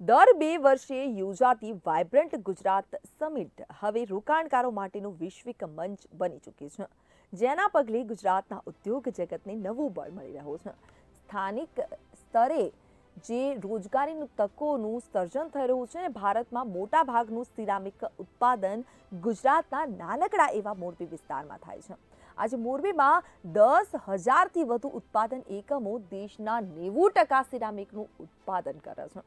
દર બે વર્ષે યોજાતી વાઇબ્રન્ટ ગુજરાત સમિટ હવે રોકાણકારો માટેનું વૈશ્વિક મંચ બની ચૂકી છે, જેના પગલે ગુજરાતના ઉદ્યોગ જગતને નવું બળ મળી રહ્યું છે. સ્થાનિક સ્તરે જે રોજગારીનું તકોનું સર્જન થઈ રહ્યું છે અને ભારતમાં મોટા ભાગનું સિરામિક ઉત્પાદન ગુજરાતના નાનકડા એવા મોરબી વિસ્તારમાં થાય છે. આજે મોરબીમાં દસ હજારથી વધુ ઉત્પાદન એકમો દેશના નેવું ટકા સિરામિકનું ઉત્પાદન કરે છે.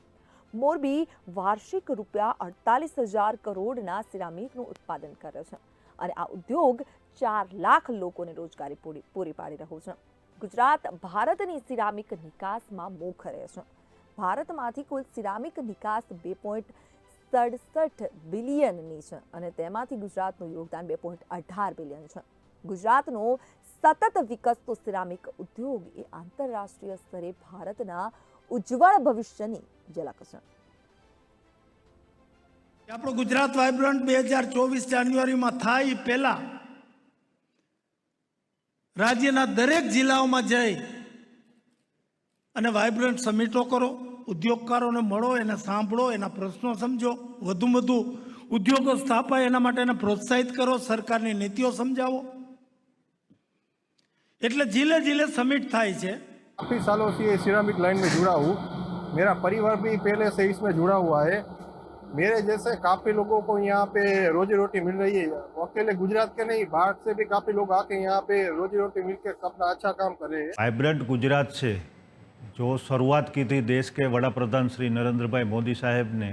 મોરબી વાર્ષિક રૂપિયા અડતાલીસ હજાર કરોડના સિરામિકનું ઉત્પાદન કરે છે. અને આ ઉદ્યોગ ચાર લાખ લોકોને રોજગારી પૂરી પૂરી પાડી રહ્યું છે. ગુજરાત ભારતની સિરામિક નિકાસમાં મોખરે છે. ભારતમાંથી કુલ સિરામિક નિકાસ બે પોઈન્ટ સડસઠ બિલિયનની છે અને તેમાંથી ગુજરાતનું યોગદાન બે પોઈન્ટ અઢાર બિલિયન છે. ગુજરાતનો સતત વિકસતો સિરામિક ઉદ્યોગ એ આંતરરાષ્ટ્રીય સ્તરે ભારતના ઉજ્જવળ ભવિષ્યની છે આપણો ગુજરાત વાઇબ્રન્ટ બે હજાર ચોવીસ જાન્યુઆરીમાં થાય પહેલા રાજ્યના દરેક જિલ્લાઓમાં જઈ અને વાઇબ્રન્ટ સમિટો કરો, ઉદ્યોગકારોને મળો, એને સાંભળો, એના પ્રશ્નો સમજો વધુ વધુ ઉદ્યોગો સ્થાપાય એના માટે એને પ્રોત્સાહિત કરો, સરકારની નીતિઓ સમજાવો. એટલે જિલ્લે જિલ્લે સમિટ થાય છે काफ़ी सालों से ये सिरामिक लाइन में जुड़ा हूँ मेरा परिवार भी पहले से इसमें जुड़ा हुआ है मेरे जैसे काफ़ी लोगों को यहाँ पे रोजी रोटी मिल रही है वो अकेले गुजरात के नहीं बाहर से भी काफ़ी लोग आके यहाँ पे रोजी रोटी मिल के अपना अच्छा काम कर रहे हैं वाइब्रेंट गुजरात से जो शुरुआत की थी देश के वड़ा प्रधान श्री नरेंद्र भाई मोदी साहब ने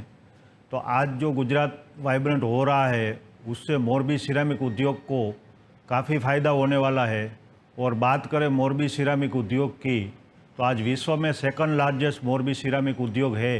तो आज जो गुजरात वाइब्रेंट हो रहा है उससे मोरबी सिरामिक उद्योग को काफ़ी फ़ायदा होने वाला है और बात करें मोरबी सिरामिक उद्योग की तो आज विश्व में सेकंड लार्जेस्ट मोरबी सिरामिक उद्योग है